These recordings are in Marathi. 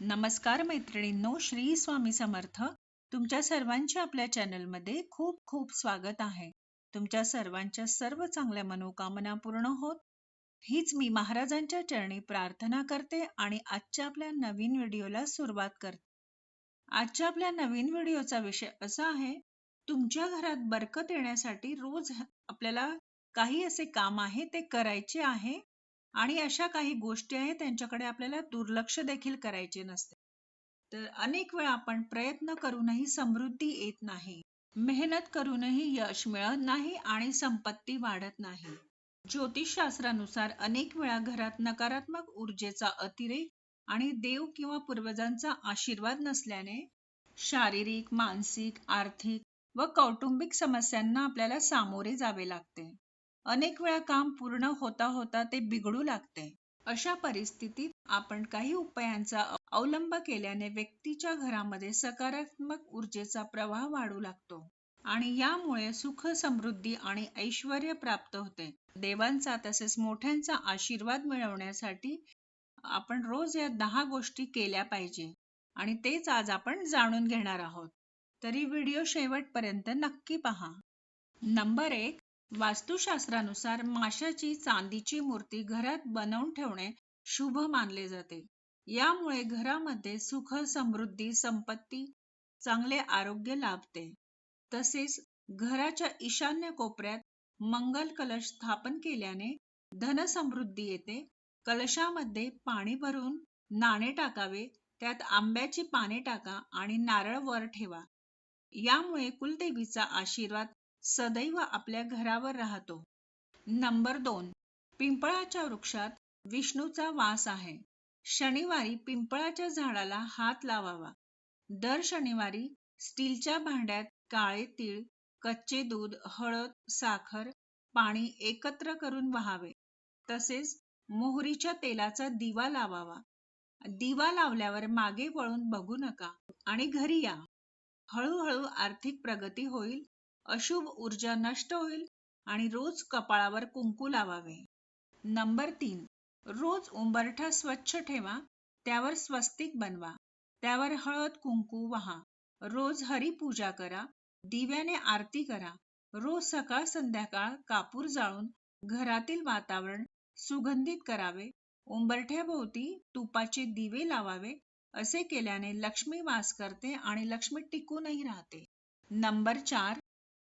नमस्कार मैत्रिणींनो श्री स्वामी समर्थ. तुमच्या सर्वांचे आपल्या चॅनलमध्ये खूप खूप स्वागत आहे. तुमच्या सर्वांच्या सर्व चांगल्या मनोकामना पूर्ण होत. हीच मी महाराजांच्या चरणी प्रार्थना करते आणि आजच्या आपल्या नवीन व्हिडिओला सुरुवात करते. आजच्या आपल्या नवीन व्हिडिओचा विषय असा आहे तुमच्या घरात बरकत येण्यासाठी रोज आपल्याला काही असे काम आहे ते करायचे आहे आणि अशा काही गोष्टी आहेत त्यांच्याकडे आपल्याला दुर्लक्ष देखील करायचे नसते. तर अनेक वेळा आपण प्रयत्न करूनही समृद्धी येत नाही. मेहनत करूनही यश मिळत नाही आणि संपत्ती वाढत नाही. ज्योतिषशास्त्रानुसार अनेक वेळा घरात नकारात्मक ऊर्जेचा अतिरेक आणि देव किंवा पूर्वजांचा आशीर्वाद नसल्याने शारीरिक मानसिक आर्थिक व कौटुंबिक समस्यांना आपल्याला सामोरे जावे लागते. अनेक वेळा काम पूर्ण होता होता ते बिघडू लागते. अशा परिस्थितीत आपण काही उपायांचा अवलंब केल्याने व्यक्तीच्या घरामध्ये सकारात्मक ऊर्जेचा प्रवाह वाढू लागतो आणि यामुळे सुख समृद्धी आणि ऐश्वर प्राप्त होते. देवांचा तसेच मोठ्यांचा आशीर्वाद मिळवण्यासाठी आपण रोज या दहा गोष्टी केल्या पाहिजे आणि तेच आज आपण जाणून घेणार आहोत. तरी व्हिडिओ शेवटपर्यंत नक्की पहा. नंबर एक वास्तुशास्त्रानुसार माशाची चांदीची मूर्ती घरात बनवून ठेवणे शुभ मानले जाते. यामुळे घरामध्ये सुख समृद्धी संपत्ती चांगले आरोग्य लाभते. तसेच घराच्या ईशान्य कोपऱ्यात मंगल कलश स्थापन केल्याने धन समृद्धी येते. कलशामध्ये पाणी भरून नाणे टाकावे त्यात आंब्याची पाने टाका आणि नारळ वर ठेवा. यामुळे कुलदेवीचा आशीर्वाद सदैव आपल्या घरावर राहतो. नंबर दोन. पिंपळाच्या वृक्षात विष्णूचा वास आहे. शनिवारी पिंपळाच्या झाडाला हात लावावा. दर शनिवारी स्टीलच्या भांड्यात काळे तीळ कच्चे दूध हळद साखर पाणी एकत्र करून वहावे. तसेच मोहरीच्या तेलाचा दिवा लावावा. दिवा लावल्यावर मागे वळून बघू नका आणि घरी या. हळूहळू आर्थिक प्रगती होईल अशुभ ऊर्जा नष्ट होईल आणि रोज कपाळावर कुंकू लावावे. नंबर तीन रोज उंबरठा स्वच्छ ठेवा त्यावर स्वस्तिक बनवा त्यावर हळद कुंकू वहा रोज हरिपूजा करा दिव्याने आरती करा रोज सकाळ संध्याकाळ कापूर जाळून घरातील वातावरण सुगंधित करावे उंबरठ्याभोवती तुपाचे दिवे लावावे असे केल्याने लक्ष्मी वास करते आणि लक्ष्मी टिकूनही राहते. नंबर चार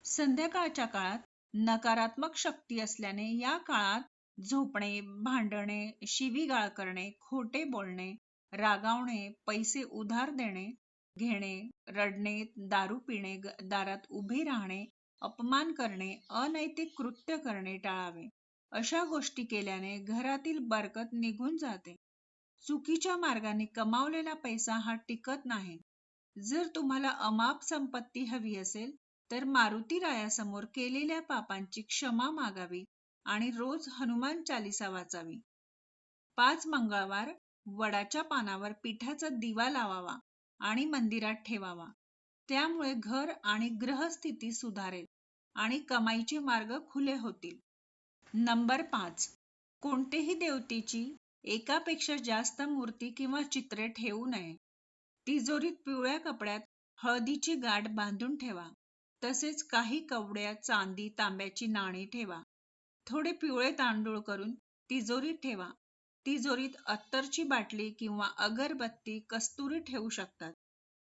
संध्याकाळच्या काळात नकारात्मक शक्ती असल्याने या काळात झोपणे भांडणे शिवीगाळ करणे खोटे बोलणे रागावणे पैसे उधार देणे घेणे रडणे दारू पिणे दारात उभे राहणे अपमान करणे अनैतिक कृत्य करणे टाळावे. अशा गोष्टी केल्याने घरातील बरकत निघून जाते. चुकीच्या मार्गाने कमावलेला पैसा हा टिकत नाही. जर तुम्हाला अमाप संपत्ती हवी असेल तर मारुती रायासमोर केलेल्या पापांची क्षमा मागावी आणि रोज हनुमान चालिसा वाचावी. पाच मंगळवार वडाच्या पानावर पिठाचा दिवा लावावा आणि मंदिरात ठेवावा. त्यामुळे घर आणि ग्रहस्थिती सुधारेल आणि कमाईचे मार्ग खुले होतील. नंबर पाच. कोणतेही देवतेची एकापेक्षा जास्त मूर्ती किंवा चित्रे ठेवू नये. तिजोरीत पिवळ्या कपड्यात हळदीची गाठ बांधून ठेवा. तसेच काही कवड्या चांदी तांब्याची नाणी ठेवा. थोडे पिवळे तांदूळ करून तिजोरीत ठेवा. तिजोरीत अत्तरची बाटली किंवा अगरबत्ती कस्तुरी ठेवू शकतात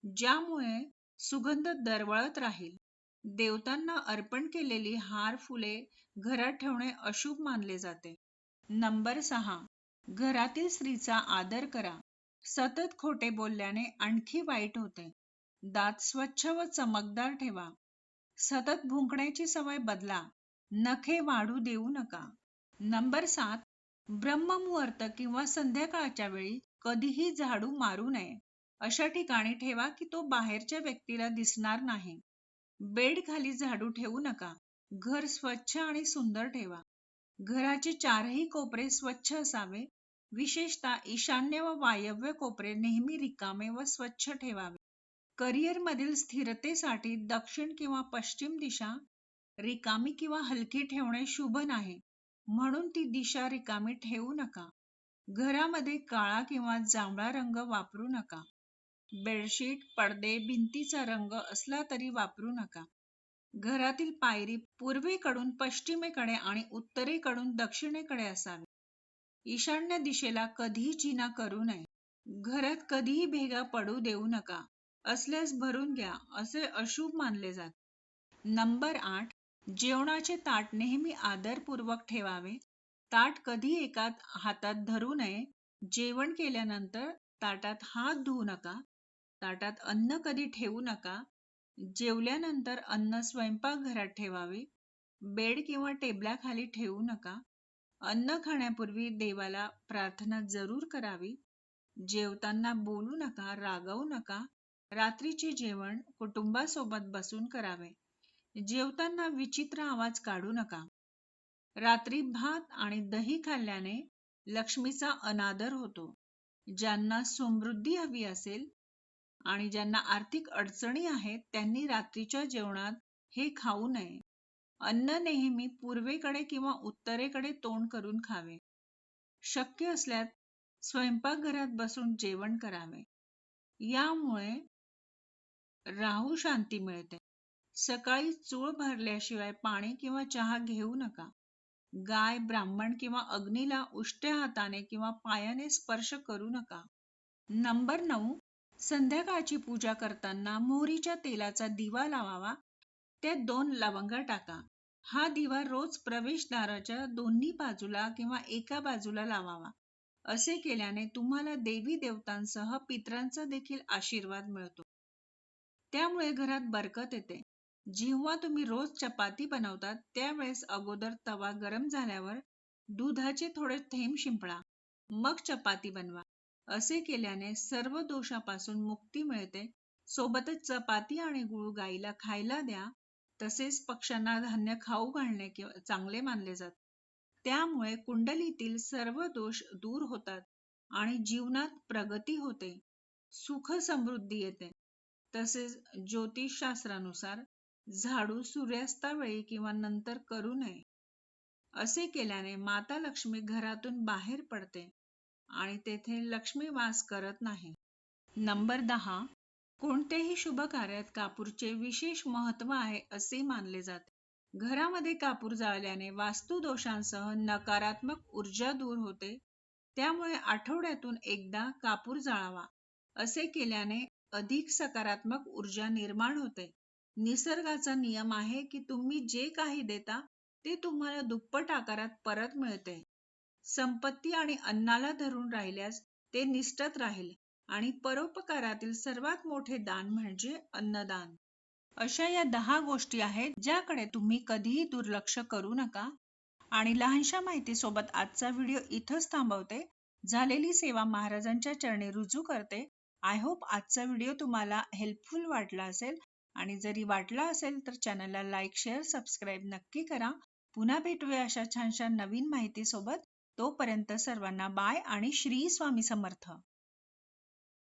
ज्यामुळे सुगंध दरवळत राहील. देवतांना अर्पण केलेली हार फुले घरात ठेवणे अशुभ मानले जाते. नंबर सहा. घरातील स्त्रीचा आदर करा. सतत खोटे बोलल्याने आणखी वाईट होते. दात स्वच्छ व चमकदार ठेवा. सतत भुंकण्याची सवय बदला. नखे वाढू देऊ नका. नंबर सात ब्रह्ममुहूर्त किंवा संध्याकाळच्या वेळी कधीही झाडू मारू नये. अशा ठिकाणी ठेवा की तो बाहेरच्या व्यक्तीला दिसणार नाही. बेड खाली झाडू ठेवू नका. घर स्वच्छ आणि सुंदर ठेवा. घराचे चारही कोपरे स्वच्छ असावे. विशेषतः ईशान्य व वायव्य कोपरे नेहमी रिकामे व स्वच्छ ठेवावे. करिअरमधील स्थिरतेसाठी दक्षिण किंवा पश्चिम दिशा रिकामी किंवा हलकी ठेवणे शुभ नाही. म्हणून ती दिशा रिकामी ठेवू नका. घरामध्ये काळा किंवा जांभळा रंग वापरू नका. बेडशीट पडदे भिंतीचा रंग असला तरी वापरू नका. घरातील पायरी पूर्वेकडून पश्चिमेकडे आणि उत्तरेकडून दक्षिणेकडे असावी. ईशान्य दिशेला कधीही जिना करू नये. घरात कधीही भेगा पडू देऊ नका. असल्यास भरून घ्या असे अशुभ मानले जाते. नंबर आठ जेवणाचे ताट नेहमी आदरपूर्वक ठेवावे. ताट कधी एका हातात धरू नये. जेवण केल्यानंतर ताटात हात धुवू नका. ताटात अन्न कधी ठेवू नका. जेवल्यानंतर अन्न स्वयंपाकघरात ठेवावे. बेड किंवा टेबलाखाली ठेवू नका. अन्न खाण्यापूर्वी देवाला प्रार्थना जरूर करावी. जेवताना बोलू नका रागवू नका. रात्रीचे जेवण कुटुंबासोबत बसून करावे. जेवताना विचित्र आवाज काढू नका. रात्री भात आणि दही खाल्ल्याने लक्ष्मीचा अनादर होतो. ज्यांना समृद्धी हवी असेल आणि ज्यांना आर्थिक अडचणी आहेत त्यांनी रात्रीच्या जेवणात हे खाऊ नये. अन्न नेहमी पूर्वेकडे किंवा उत्तरेकडे तोंड करून खावे. शक्य असल्यास स्वयंपाकघरात बसून जेवण करावे. यामुळे राहू शांती मिळते. सकाळी चूळ भरल्याशिवाय पाणी किंवा चहा घेऊ नका. गाय ब्राह्मण किंवा अग्नीला उष्ट्या हाताने किंवा पायाने स्पर्श करू नका. नंबर नऊ संध्याकाळची पूजा करताना मोहरीच्या तेलाचा दिवा लावावा. त्यात दोन लवंगा टाका. हा दिवा रोज प्रवेशद्वाराच्या दोन्ही बाजूला किंवा एका बाजूला लावावा. असे केल्याने तुम्हाला देवी देवतांसह पित्रांचा देखील आशीर्वाद मिळतो. त्यामुळे घरात बरकत येते. जेव्हा तुम्ही रोज चपाती बनवतात त्यावेळेस अगोदर तवा गरम झाल्यावर दुधाचे थोडे थेंब शिंपडा. मग चपाती बनवा. असे केल्याने सर्व दोषापासून मुक्ती मिळते. सोबतच चपाती आणि गुळ गाईला खायला द्या. तसेच पक्ष्यांना धान्य खाऊ घालणे चांगले मानले जाते. त्यामुळे कुंडलीतील सर्व दोष दूर होतात आणि जीवनात प्रगती होते. सुख समृद्धी येते. तसेच ज्योतिषशास्त्रानुसार झाडू सूर्यास्तावेळी किंवा नंतर करू नये. असे केल्याने माता लक्ष्मी घरातून बाहेर पडते आणि तेथे लक्ष्मी वास करत नाही. नंबर दहा. कोणत्याही शुभ कार्यात कापूरचे विशेष महत्त्व आहे असे मानले जाते. घरामध्ये कापूर जाळल्याने वास्तू दोषांसह नकारात्मक ऊर्जा दूर होते. त्यामुळे आठवड्यातून एकदा कापूर जाळावा. असे केल्याने अधिक सकारात्मक ऊर्जा निर्माण होते. निसर्गाचा नियम आहे की तुम्ही जे काही देता ते तुम्हाला दुप्पट आकारात परत मिळते. संपत्ती आणि अन्नाला धरून राहिल्यास ते निष्ठत राहील आणि परोपकारातील सर्वात मोठे दान म्हणजे अन्नदान. अशा या दहा गोष्टी आहेत ज्याकडे तुम्ही कधीही दुर्लक्ष करू नका आणि लहानशा माहितीसोबत आजचा व्हिडिओ इथंच थांबवते. झालेली सेवा महाराजांच्या चरणी रुजू करते. आय होप आजचा व्हिडिओ तुम्हाला हेल्पफुल वाटला असेल. आणि जरी वाटला असेल तर चॅनलला लाईक शेअर सबस्क्राईब नक्की करा. पुन्हा भेटूया अशा छानशा नवीन माहितीसोबत. तोपर्यंत सर्वांना बाय आणि श्री स्वामी समर्थ.